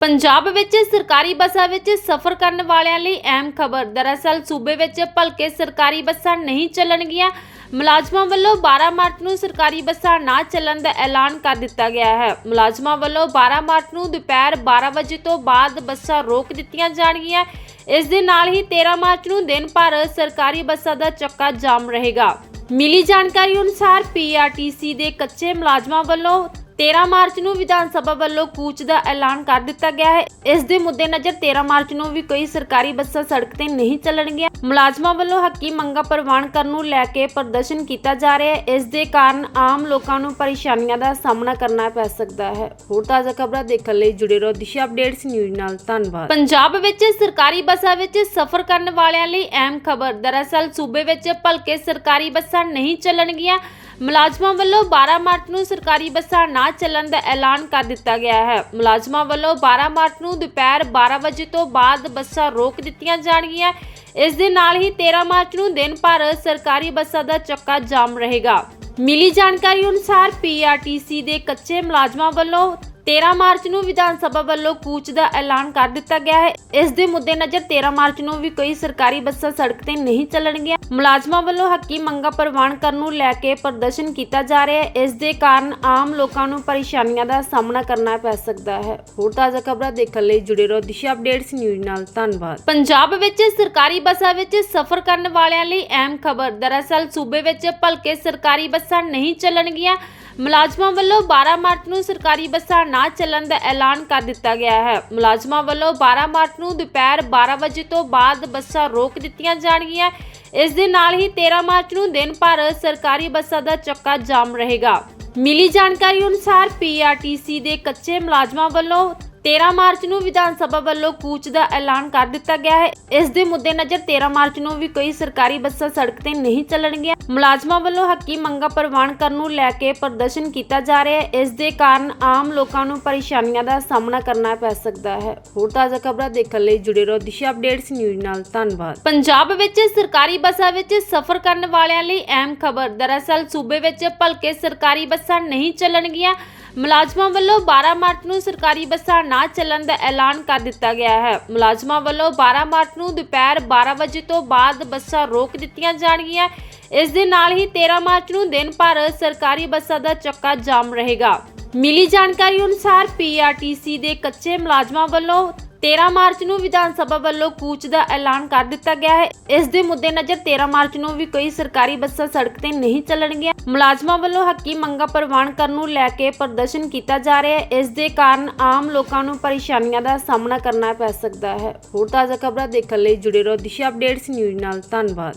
ਪੰਜਾਬ ਵਿੱਚ ਸਰਕਾਰੀ ਬੱਸਾਂ ਵਿੱਚ ਸਫ਼ਰ ਕਰਨ ਵਾਲਿਆਂ ਲਈ ਅਹਿਮ ਖਬਰ। ਦਰਅਸਲ, ਸੂਬੇ ਵਿੱਚ ਭਲਕੇ ਸਰਕਾਰੀ ਬੱਸਾਂ ਨਹੀਂ ਚੱਲਣਗੀਆਂ। ਮੁਲਾਜ਼ਮਾਂ ਵੱਲੋਂ 12 ਮਾਰਚ ਨੂੰ ਸਰਕਾਰੀ ਬੱਸਾਂ ਨਾ ਚੱਲਣ ਦਾ ਐਲਾਨ ਕਰ ਦਿੱਤਾ ਗਿਆ ਹੈ। ਮੁਲਾਜ਼ਮਾਂ ਵੱਲੋਂ 12 ਮਾਰਚ ਨੂੰ ਦੁਪਹਿਰ 12 ਵਜੇ ਤੋਂ ਬਾਅਦ ਬੱਸਾਂ ਰੋਕ ਦਿੱਤੀਆਂ ਜਾਣਗੀਆਂ। ਇਸ ਦੇ ਨਾਲ ਹੀ 13 ਮਾਰਚ ਨੂੰ ਦਿਨ ਭਰ ਸਰਕਾਰੀ ਬੱਸਾਂ ਦਾ ਚੱਕਾ ਜਾਮ ਰਹੇਗਾ। ਮਿਲੀ ਜਾਣਕਾਰੀ ਅਨੁਸਾਰ ਪੀਆਰਟੀਸੀ ਦੇ ਕੱਚੇ ਮੁਲਾਜ਼ਮਾਂ ਵੱਲੋਂ 13 ਮਾਰਚ ਨੂੰ ਵਿਧਾਨ ਸਭਾ ਵੱਲੋਂ ਕੂਚ ਦਾ ਐਲਾਨ ਕਰ ਦਿੱਤਾ ਗਿਆ ਹੈ। ਇਸ ਦੇ ਮੁੱਦੇ ਨਜ਼ਰ 13 ਮਾਰਚ ਨੂੰ ਵੀ ਕੋਈ ਸਰਕਾਰੀ ਬੱਸਾਂ ਸੜਕ ਤੇ ਨਹੀਂ ਚੱਲਣਗੀਆਂ। ਮੁਲਾਜ਼ਮਾਂ ਵੱਲੋਂ ਹੱਕੀ ਮੰਗਾਂ ਪ੍ਰਵਾਨ ਕਰਨ ਨੂੰ ਲੈ ਕੇ ਪ੍ਰਦਰਸ਼ਨ ਕੀਤਾ ਜਾ ਰਿਹਾ ਹੈ। ਇਸ ਦੇ ਕਾਰਨ ਆਮ ਲੋਕਾਂ ਨੂੰ ਪਰੇਸ਼ਾਨੀਆਂ ਦਾ ਸਾਹਮਣਾ ਕਰਨਾ ਪੈ ਸਕਦਾ ਹੈ। ਹੋਰ ਤਾਜ਼ਾ ਖਬਰਾਂ ਦੇਖਣ ਲਈ ਜੁੜੇ ਰਹੋ ਦਿਸ਼ਾ ਅਪਡੇਟਸ ਨਿਊਜ਼ ਨਾਲ। ਧੰਨਵਾਦ। ਪੰਜਾਬ ਵਿੱਚ ਸਰਕਾਰੀ ਬੱਸਾਂ ਵਿੱਚ ਸਫ਼ਰ ਕਰਨ ਵਾਲਿਆਂ ਲਈ ਅਹਿਮ ਖਬਰ। ਦਰਅਸਲ ਸੂਬੇ ਵਿੱਚ ਭਲਕੇ ਸਰਕਾਰੀ ਬੱਸਾਂ ਨਹੀਂ ਚੱਲਣਗੀਆਂ। ਮੁਲਾਜ਼ਮਾਂ ਵੱਲੋਂ 12 ਮਾਰਚ ਨੂੰ ਸਰਕਾਰੀ ਬੱਸਾਂ ਨਾ ਚੱਲਣ ਦਾ ਐਲਾਨ ਕਰ ਦਿੱਤਾ ਗਿਆ ਹੈ। ਮੁਲਾਜ਼ਮਾਂ ਵੱਲੋਂ 12 ਮਾਰਚ ਨੂੰ ਦੁਪਹਿਰ 12 ਵਜੇ ਤੋਂ ਬਾਅਦ ਬੱਸਾਂ ਰੋਕ ਦਿੱਤੀਆਂ ਜਾਣਗੀਆਂ। ਇਸ ਦੇ ਨਾਲ ਹੀ 13 ਮਾਰਚ ਨੂੰ ਦਿਨ ਭਰ ਸਰਕਾਰੀ ਬੱਸਾਂ ਦਾ ਚੱਕਾ ਜਾਮ ਰਹੇਗਾ। ਮਿਲੀ ਜਾਣਕਾਰੀ ਅਨੁਸਾਰ ਪੀਆਰਟੀਸੀ ਦੇ ਕੱਚੇ ਮੁਲਾਜ਼ਮਾਂ ਵੱਲੋਂ 13 ਮਾਰਚ ਨੂੰ ਵਿਧਾਨ ਸਭਾ ਵੱਲੋਂ ਕੂਚ ਦਾ ਐਲਾਨ ਕਰ ਦਿੱਤਾ ਗਿਆ ਹੈ। ਇਸ ਦੇ ਮੁੱਦੇ ਨਜ਼ਰ 13 ਮਾਰਚ ਨੂੰ ਵੀ ਕੋਈ ਸਰਕਾਰੀ ਬੱਸਾਂ ਸੜਕ ਤੇ ਨਹੀਂ ਚੱਲਣਗੀਆਂ। ਮੁਲਾਜ਼ਮਾਂ ਵੱਲੋਂ ਹੱਕੀ ਮੰਗਾਂ ਪ੍ਰਵਾਨ ਕਰਨ ਨੂੰ ਲੈ ਕੇ ਪ੍ਰਦਰਸ਼ਨ ਕੀਤਾ ਜਾ ਰਿਹਾ ਹੈ। ਇਸ ਦੇ ਕਾਰਨ ਆਮ ਲੋਕਾਂ ਨੂੰ ਪਰੇਸ਼ਾਨੀਆਂ ਦਾ ਸਾਹਮਣਾ ਕਰਨਾ ਪੈ ਸਕਦਾ ਹੈ। ਹੋਰ ਤਾਜ਼ਾ ਖਬਰਾਂ ਦੇਖਣ ਲਈ ਜੁੜੇ ਰਹੋ ਦਿਸ਼ਾ ਅਪਡੇਟਸ ਨਿਊਜ਼ ਨਾਲ। ਧੰਨਵਾਦ। ਪੰਜਾਬ ਵਿੱਚ ਸਰਕਾਰੀ ਬੱਸਾਂ ਵਿੱਚ ਸਫ਼ਰ ਕਰਨ ਵਾਲਿਆਂ ਲਈ ਅਹਿਮ ਖਬਰ। ਦਰਅਸਲ ਸੂਬੇ ਵਿੱਚ ਭਲਕੇ ਸਰਕਾਰੀ ਬੱਸਾਂ ਨਹੀਂ ਚੱਲਣਗੀਆਂ। ਮੁਲਾਜ਼ਮਾਂ ਵੱਲੋਂ 12 ਮਾਰਚ ਨੂੰ ਸਰਕਾਰੀ ਬੱਸਾਂ ਨਾ ਚੱਲਣ ਦਾ ਐਲਾਨ ਕਰ ਦਿੱਤਾ ਗਿਆ ਹੈ। ਮੁਲਾਜ਼ਮਾਂ ਵੱਲੋਂ 12 ਮਾਰਚ ਨੂੰ ਦੁਪਹਿਰ 12 ਵਜੇ ਤੋਂ ਬਾਅਦ ਬੱਸਾਂ ਰੋਕ ਦਿੱਤੀਆਂ ਜਾਣਗੀਆਂ। ਇਸ ਦੇ ਨਾਲ ਹੀ 13 ਮਾਰਚ ਨੂੰ ਦਿਨ ਭਰ ਸਰਕਾਰੀ ਬੱਸਾਂ ਦਾ ਚੱਕਾ ਜਾਮ ਰਹੇਗਾ। ਮਿਲੀ ਜਾਣਕਾਰੀ ਅਨੁਸਾਰ ਪੀਆਰਟੀਸੀ ਦੇ ਕੱਚੇ ਮੁਲਾਜ਼ਮਾਂ ਵੱਲੋਂ 13 ਮਾਰਚ ਨੂੰ ਵਿਧਾਨ ਸਭਾ ਵੱਲੋਂ ਕੂਚ ਦਾ ਐਲਾਨ ਕਰ ਦਿੱਤਾ ਗਿਆ ਹੈ। ਇਸ ਦੇ ਮੁੱਦੇ ਨਜ਼ਰ 13 ਮਾਰਚ ਨੂੰ ਵੀ ਕੋਈ ਸਰਕਾਰੀ ਬੱਸਾਂ ਸੜਕ ਤੇ ਨਹੀਂ ਚੱਲਣਗੀਆਂ। ਮੁਲਾਜ਼ਮਾਂ ਵੱਲੋਂ ਹੱਕੀ ਮੰਗਾਂ ਪ੍ਰਵਾਨ ਕਰਨ ਨੂੰ ਲੈ ਕੇ ਪ੍ਰਦਰਸ਼ਨ ਕੀਤਾ ਜਾ ਰਿਹਾ ਹੈ। ਇਸ ਦੇ ਕਾਰਨ ਆਮ ਲੋਕਾਂ ਨੂੰ ਪਰੇਸ਼ਾਨੀਆਂ ਦਾ ਸਾਹਮਣਾ ਕਰਨਾ ਪੈ ਸਕਦਾ ਹੈ। ਹੋਰ ਤਾਜ਼ਾ ਖਬਰਾਂ ਦੇਖਣ ਲਈ ਜੁੜੇ ਰਹੋ ਦਿਸ਼ਾ ਅਪਡੇਟਸ ਨਿਊਜ਼ ਨਾਲ। ਧੰਨਵਾਦ। ਪੰਜਾਬ ਵਿੱਚ ਸਰਕਾਰੀ ਬੱਸਾਂ ਵਿੱਚ ਸਫ਼ਰ ਕਰਨ ਵਾਲਿਆਂ ਲਈ ਅਹਿਮ ਖਬਰ। ਦਰਅਸਲ ਸੂਬੇ ਵਿੱਚ ਭਲਕੇ ਸਰਕਾਰੀ ਬੱਸਾਂ ਨਹੀਂ ਚੱਲਣਗੀਆਂ। ਮੁਲਾਜ਼ਮਾਂ ਵੱਲੋਂ 12 ਮਾਰਚ ਨੂੰ ਸਰਕਾਰੀ ਬੱਸਾਂ ਨਾ ਚੱਲਣ ਦਾ ਐਲਾਨ ਕਰ ਦਿੱਤਾ ਗਿਆ ਹੈ। ਮੁਲਾਜ਼ਮਾਂ ਵੱਲੋਂ 12 ਮਾਰਚ ਨੂੰ ਦੁਪਹਿਰ 12 ਵਜੇ ਤੋਂ ਬਾਅਦ ਬੱਸਾਂ ਰੋਕ ਦਿੱਤੀਆਂ ਜਾਣਗੀਆਂ। ਇਸ ਦੇ ਨਾਲ ਹੀ 13 ਮਾਰਚ ਨੂੰ ਦਿਨ ਭਰ ਸਰਕਾਰੀ ਬੱਸਾਂ ਦਾ ਚੱਕਾ ਜਾਮ ਰਹੇਗਾ। ਮਿਲੀ ਜਾਣਕਾਰੀ ਅਨੁਸਾਰ ਪੀਆਰਟੀਸੀ ਦੇ ਕੱਚੇ ਮੁਲਾਜ਼ਮਾਂ ਵੱਲੋਂ 13 ਮਾਰਚ ਨੂੰ ਵਿਧਾਨ ਸਭਾ ਵੱਲੋਂ ਕੂਚ ਦਾ ਐਲਾਨ ਕਰ ਦਿੱਤਾ ਗਿਆ ਹੈ। ਇਸ ਦੇ ਮੁੱਦੇ ਨਜ਼ਰ 13 ਮਾਰਚ ਨੂੰ ਵੀ ਕੋਈ ਸਰਕਾਰੀ ਬੱਸਾਂ ਸੜਕ ਤੇ ਨਹੀਂ ਚੱਲਣਗੀਆਂ। ਮੁਲਾਜ਼ਮਾਂ ਵੱਲੋਂ ਹੱਕੀ ਮੰਗਾਂ ਪ੍ਰਵਾਨ ਕਰਨ ਨੂੰ ਲੈ ਕੇ ਪ੍ਰਦਰਸ਼ਨ ਕੀਤਾ ਜਾ ਰਿਹਾ ਹੈ। ਇਸ ਦੇ ਕਾਰਨ ਆਮ ਲੋਕਾਂ ਨੂੰ ਪਰੇਸ਼ਾਨੀਆਂ ਦਾ ਸਾਹਮਣਾ ਕਰਨਾ ਪੈ ਸਕਦਾ ਹੈ। ਹੋਰ ਤਾਜ਼ਾ ਖਬਰਾਂ ਦੇਖਣ ਲਈ ਜੁੜੇ ਰਹੋ ਦਿਸ਼ਾ ਅਪਡੇਟਸ ਨਿਊਜ਼ ਨਾਲ। ਧੰਨਵਾਦ।